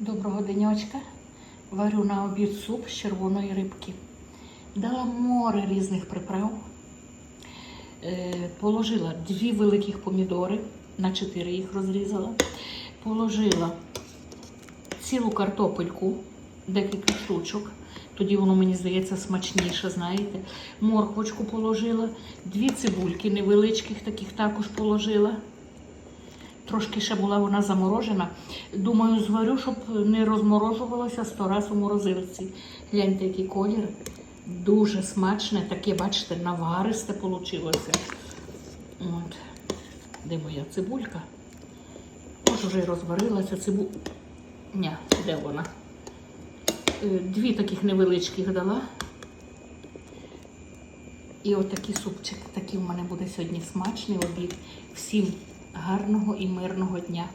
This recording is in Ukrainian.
Доброго денечка. Варю на обід суп з червоної рибки. Дала море різних приправ. Е, Положила дві великих помідори, на чотири їх розрізала. Положила цілу картопельку, декілька штучок. Тоді воно, мені здається, смачніше, знаєте. Морквочку положила, дві цибульки невеличких, таких також положила. Трошки ще була вона заморожена. Думаю, зварю, щоб не розморожувалося сто раз у морозилці. Гляньте, який колір. Дуже смачне, таке, бачите, наваристе вийшло. От. Де моя цибулька? Ось вже розварилася цибу. Ні, де вона? Е, Дві таких невеличких дала. І отакий супчик. Такий в мене буде сьогодні смачний обід. Всім гарного і мирного дня.